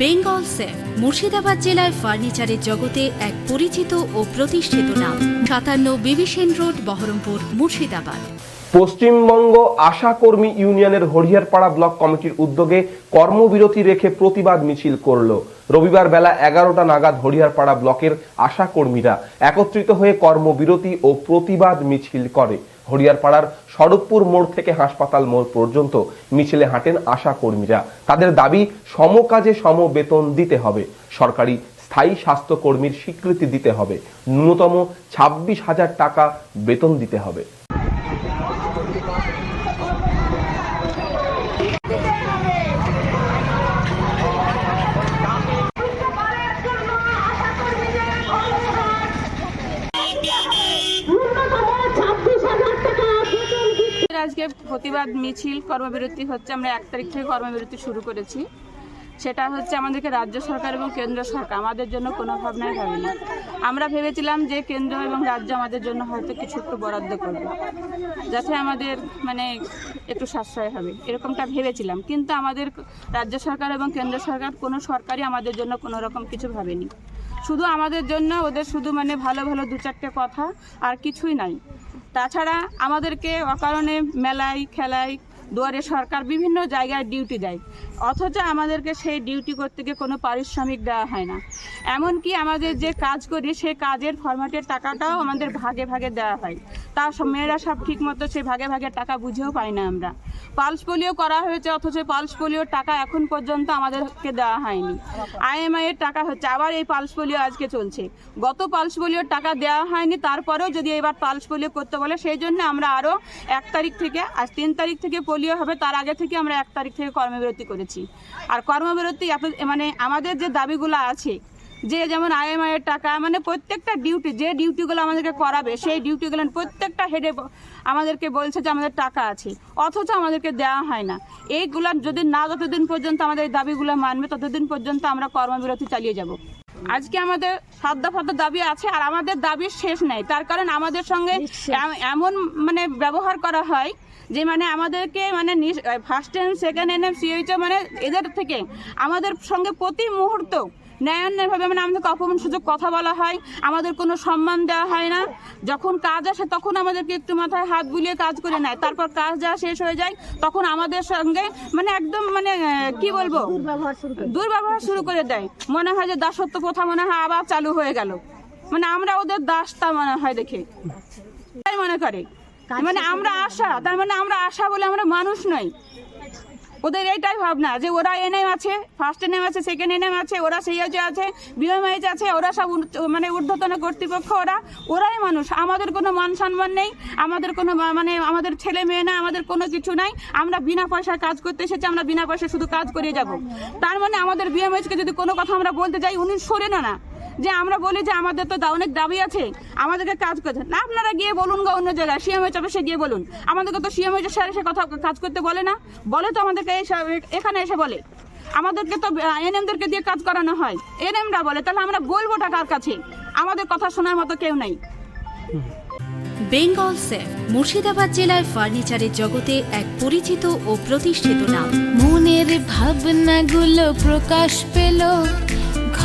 Bengal safe, Murshidabad জেলায় ফার্নিচারের জগতে এক পরিচিত ও প্রতিষ্ঠিত নাম। সাতান্ন বিবিসেন রোড, বহরমপুর, মুর্শিদাবাদ। পশ্চিমবঙ্গ আশাকর্মী ইউনিয়নের হরিহরপাড়া ব্লক কমিটির উদ্যোগে কর্মবিরতি রেখে প্রতিবাদ মিছিল করল। রবিবার বেলা এগারোটা নাগাদ হরিহরপাড়া ব্লকের আশা কর্মীরা একত্রিত হয়ে কর্মবিরতি ও প্রতিবাদ মিছিল করে। হরিয়ারপাড়ার সড়কপুর মোড় থেকে হাসপাতাল মোড় পর্যন্ত মিছিলে হাঁটেন আশা কর্মীরা। তাদের দাবি, সমকাজে সম বেতন দিতে হবে। সরকারি স্থায়ী স্বাস্থ্যকর্মীর স্বীকৃতি দিতে হবে। ন্যূনতম ছাব্বিশ হাজার টাকা বেতন দিতে হবে। আজকে প্রতিবাদ মিছিল কর্মবিরতি হচ্ছে, আমরা এক তারিখ থেকে কর্মবিরতি শুরু করেছি। সেটা হচ্ছে আমাদেরকে রাজ্য সরকার এবং কেন্দ্র সরকার, আমাদের জন্য কোনো ভাবনাই ভাবেনি আমরা ভেবেছিলাম যে কেন্দ্র এবং রাজ্য আমাদের জন্য হয়তো কিছু একটু বরাদ্দ করবে, যাতে আমাদের মানে একটু সাশ্রয় হবে, এরকমটা ভেবেছিলাম। কিন্তু আমাদের রাজ্য সরকার এবং কেন্দ্র সরকার কোনো সরকারই আমাদের জন্য কোনো রকম কিছু ভাবেনি। শুধু আমাদের জন্য, ওদের শুধু মানে ভালো ভালো দু চারটে কথা আর কিছুই নাই। তাছাড়া আমাদেরকে অকারণে মেলায় খেলায় দুয়ারে সরকার বিভিন্ন জায়গায় ডিউটি দেয়। অথচ আমাদেরকে সেই ডিউটি করতে গিয়ে কোনো পারিশ্রমিক দেওয়া হয় না। এমনকি আমাদের যে কাজ করি, সেই কাজের ফরম্যাটের টাকাটাও আমাদের ভাগে ভাগে দেওয়া হয়। তা মেয়েরা সব ঠিক মতো সেই ভাগে ভাগে টাকা বুঝেও পাই না আমরা। পালস পোলিও করা হয়েছে, অথচ পালস পোলিওর টাকা এখন পর্যন্ত আমাদেরকে দেওয়া হয়নি। আইএমআই এর টাকা হচ্ছে, আবার এই পালস পোলিও আজকে চলছে। গত পালস পোলিওর টাকা দেওয়া হয়নি, তারপরেও যদি এবার পালস পোলিও করতে বলে, সেই জন্য আমরা আরও এক তারিখ থেকে, আজ তিন তারিখ থেকে পোলিও হবে তার আগে থেকে আমরা এক তারিখ থেকে কর্মবিরতি করেছি। আর কর্মবিরতি এত- মানে আমাদের যে দাবিগুলো আছে যে যেমন আইএমআই এর টাকা মানে প্রত্যেকটা ডিউটি যে ডিউটিগুলো আমাদেরকে করাবে সেই ডিউটিগুলো প্রত্যেকটা হেডে আমাদেরকে বলছে যে আমাদের টাকা আছে অথচ আমাদেরকে দেওয়া হয় না। এইগুলো যদি না যতদিন পর্যন্ত আমাদের এই দাবিগুলো মানবে ততদিন পর্যন্ত আমরা কর্মবিরতি চালিয়ে যাব। আজকে আমাদের সাধ্য ফাদ্য দাবি আছে আর আমাদের দাবির শেষ নেই। তার কারণ আমাদের সঙ্গে এমন মানে ব্যবহার করা হয় যে মানে আমাদেরকে মানে first time second N M CHO মানে এদের থেকে আমাদের সঙ্গে প্রতি মুহূর্ত ন্যায়ান্যায়ভাবে মানে আমাদেরকে অপমান সুযোগ কথা বলা হয় আমাদের কোনো সম্মান দেওয়া হয় না। যখন কাজ আসে তখন আমাদেরকে একটু মাথায় হাত বুলিয়ে কাজ করে নেয়। তারপর কাজ যা শেষ হয়ে যায় তখন আমাদের সঙ্গে মানে একদম মানে কি বলব? দুর্ব্যবহার শুরু করে দেয়। মনে হয় যে দাসত্ব প্রথা মনে হয় আবার চালু হয়ে গেল। মানে আমরা ওদের দাসতা মনে হয় দেখে। তাই মনে করে। মানে আমরা আশা তার মানে আমরা আশা বলে আমরা মানুষ নই। ওদের এইটাই ভাবনা যে ওরা এনএম আছে ফার্স্ট এনএম আছে সেকেন্ড এনএম আছে ওরা সেই আছে আছে বিএমআইচ আছে ওরা সব মানে ঊর্ধ্বতন কর্তৃপক্ষ ওরা ওরাই মানুষ। আমাদের কোনো মান সম্মান নেই আমাদের কোনো মানে আমাদের ছেলে মেয়ে না আমাদের কোনো কিছু নাই। আমরা বিনা পয়সায় কাজ করতে এসেছি আমরা বিনা পয়সায় শুধু কাজ করে যাব। তার মানে আমাদের বিএমএইচকে যদি কোনো কথা আমরা বলতে যাই উনি সরে না না। যে আমরা বলি যে আমাদের তো অনেক দাবি আছে, আমাদেরকে কাজ করতে না, আপনারা গিয়ে বলুন গা অন্য জায়গায় সিএমএইচ অফিসে গিয়ে বলুন। আমাদেরকে তো সিএমএইচ স্যার এসে কথা কাজ করতে বলে না। বলে তো আমাদেরকে এখানে এসে বলে। আমাদেরকে তো এনএমদেরকে দিয়ে কাজ করানো হয়। এনএমরা বলে, তাহলে আমরা বলবোটা কার কাছে? আমাদের কথা শোনার মতো কেউ নেই। বেঙ্গল সেফ মুর্শিদাবাদ জেলায় ফার্নিচারের জগতে এক পরিচিত ও প্রতিষ্ঠিত নাম। মনের ভাবনাগুলো প্রকাশ পেল।